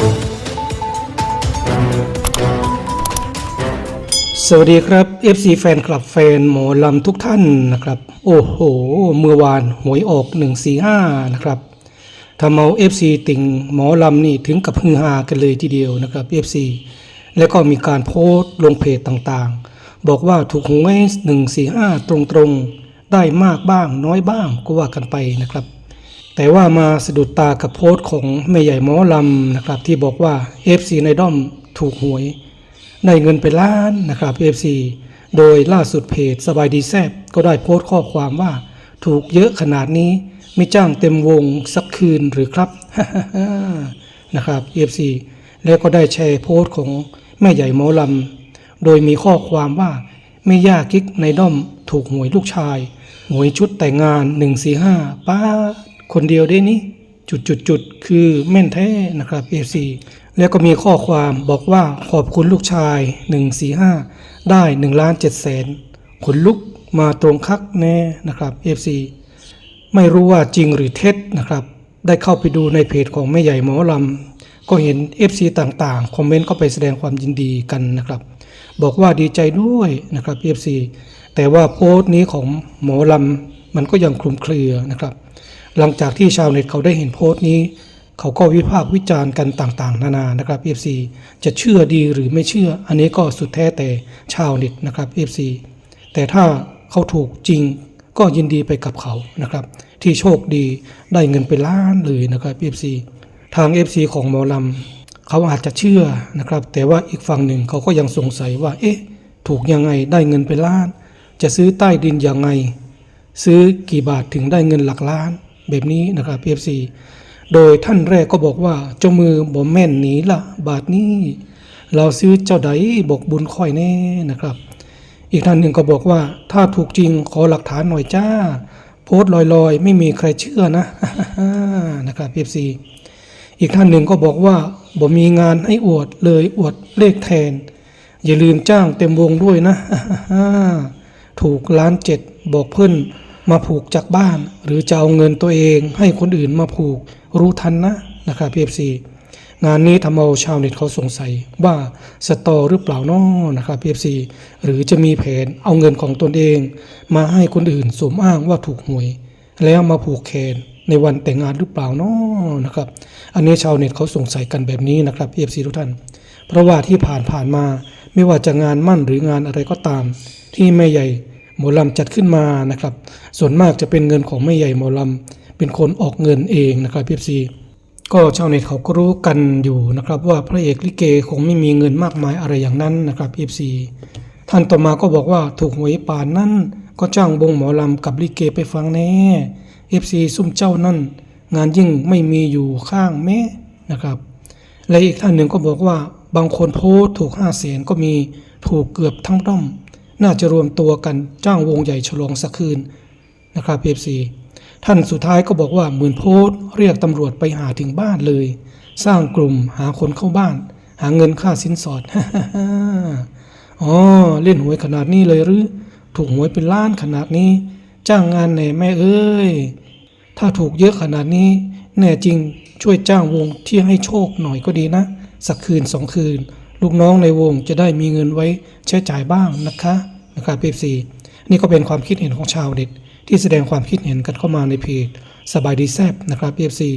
สวัสดีครับ FC แฟนคลับแฟนหมอลำทุกท่านนะครับ โอ้โห เมื่อวานหวยออก 145 นะครับทำเอา FC ติ่งหมอลำนี่ถึงกับฮือฮากันเลยทีเดียวนะครับ FC แล้วก็มีการโพสต์ลงเพจต่างๆ บอกว่าถูกหวย 145 ตรงๆ ได้มากบ้างน้อยบ้างก็ว่ากันไปนะครับ แต่ว่ามาสะดุดตากับโพสต์ของแม่ใหญ่หมอลำนะครับที่บอกว่า FC ในด้อมถูกหวยได้เงินไปล้านนะครับ FC โดยล่าสุดเพจสบายดีแซบก็ได้โพสต์ข้อความว่า ถูกเยอะขนาดนี้ไม่จ้างเต็มวงสักคืนหรือครับนะครับ FC แล้วก็ได้แชร์โพสต์ของแม่ใหญ่หมอลำ โดยมีข้อความว่าไม่ย่ากิ๊กในด้อมถูกหวยลูกชาย หวยชุดแต่งงาน 145ป้า คนเดียวได้นี่จุดจุดจุดๆๆคือแม่นแท้นะครับ FC แล้วก็มีข้อความบอกว่าขอบคุณลูกชาย 145 ได้1ล้าน7แสนขนลุกมาตรงคักแน่นะครับ FC ไม่รู้ว่าจริงหรือเท็จนะครับ ได้เข้าไปดูในเพจของแม่ใหญ่หมอลำก็เห็น FC ต่างๆ คอมเมนต์ก็ไปแสดงความยินดีกันนะครับ บอกว่าดีใจด้วยนะครับ FC แต่ว่าโพสต์นี้ของหมอลำมันก็ยังคลุมเครือนะครับ หลังจากที่ชาวเน็ตเขาได้เห็นโพสต์นี้ เขาก็วิพากษ์วิจารณ์กันต่างๆ นานานะครับ FC จะเชื่อดีหรือไม่เชื่อ อันนี้ก็สุดแท้แต่ชาวเน็ตนะครับ FC แต่ถ้าเขาถูกจริงก็ยินดีไปกับเขานะครับ ที่โชคดีได้เงินเป็นล้านเลยนะครับ FC ทาง FC ของหมอลำเขาอาจจะเชื่อนะครับ แต่ว่าอีกฝั่งหนึ่งเขาก็ยังสงสัยว่า เอ๊ะ ถูกยังไงได้เงินเป็นล้าน จะซื้อใต้ดินยังไง ซื้อกี่บาทถึงได้เงินหลักล้าน แบบนี้นะครับ FC โดยท่านแรกก็บอกว่าเจ้ามือบ่แม่นหนีละบาทนี้ เราซื้อเจ้าใดบอกบุญค่อยแน่นะครับ อีกท่านหนึ่งก็บอกว่าถ้าถูกจริงขอหลักฐานหน่อยจ้า โพสลอยๆ ไม่มีใครเชื่อนะนะครับ FC อีกท่านหนึ่งก็บอกว่าบ่มีงานให้อวดเลยอวดเลขแทน อย่าลืมจ้างเต็มวงด้วยนะถูกล้านเจ็ดบอกเพื่อน มาผูกจากบ้าน หรือจะเอาเงินตัวเอง ให้คนอื่นมาผูกรู้ทันนะนะครับพีเอฟซีงานนี้ทำเอาชาวเน็ตเขาสงสัยว่าสตอหรือเปล่าน้อนะครับพีเอฟซีหรือจะมีแผนเอาเงินของตนเอง มาให้คนอื่นสมอ้างว่าถูกหวย แล้วมาผูกแขนในวันแต่งงานหรือเปล่าน้อนะครับ อันนี้ชาวเน็ตเขาสงสัยกันแบบนี้นะครับพีเอฟซีทุกท่าน เพราะว่าที่ผ่านผ่านๆมาไม่ว่าจะงานมั่นหรืองานอะไรก็ตาม ที่แม่ใหญ่ หมอลำจัดขึ้นมานะครับ ส่วนมากจะเป็นเงินของแม่ใหญ่หมอลำเป็นคนออกเงินเองนะครับพีซีก็ชาวเน็ตเขาก็รู้กันอยู่นะครับว่าพระเอกลิเกคงไม่มีเงินมากมายอะไรอย่างนั้นนะครับพีซีท่านต่อมาก็บอกว่าถูกหวยป่านนั่นก็จ้างวงหมอลำกับลิเกไปฟังแน่เอฟซีซุ่มเจ้านั่น งานยิ่งไม่มีอยู่ข้างแม่นะครับ และอีกท่านหนึ่งก็บอกว่าบางคนโพสถูกห้าแสนก็มีถูกเกือบทั้งด้อม น่าจะรวมตัวกันจ้างวงใหญ่ฉลองสักคืนนะครับเอฟซีท่านสุดท้ายก็บอกว่าหมื่นโพสเรียกตำรวจไปหาถึงบ้านเลย สร้างกลุ่มหาคนเข้าบ้าน หาเงินค่าสินสอดอ๋อเล่นหวยขนาดนี้เลยหรือ ถูกหวยเป็นล้านขนาดนี้ จ้างงานไหนแม่เอ้ย ถ้าถูกเยอะขนาดนี้ แน่จริงช่วยจ้างวงที่ให้โชคหน่อยก็ดีนะ สักคืนสองคืน ลูกน้องในวงจะได้มีเงินไว้ใช้จ่ายบ้างนะคะนะครับเอฟซีนี่ก็เป็นความคิดเห็นของชาวเน็ตที่แสดงความคิดเห็นกันเข้ามาในเพจสบายดีแซบนะครับเอฟซี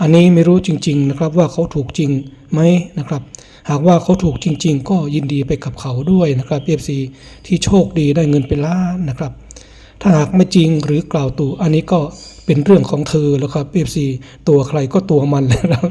อันนี้ไม่รู้จริง ๆ นะครับว่าเขาถูกจริงไหมนะครับ หากว่าเขาถูกจริง ๆ ก็ยินดีไปกับเขาด้วยนะครับเอฟซีที่โชคดีได้เงินเป็นล้านนะครับ ถ้าหากไม่จริงหรือกล่าวตู่อันนี้ก็เป็นเรื่องของเธอแล้วครับ FC ตัวใครก็ตัวมันแล้วครับ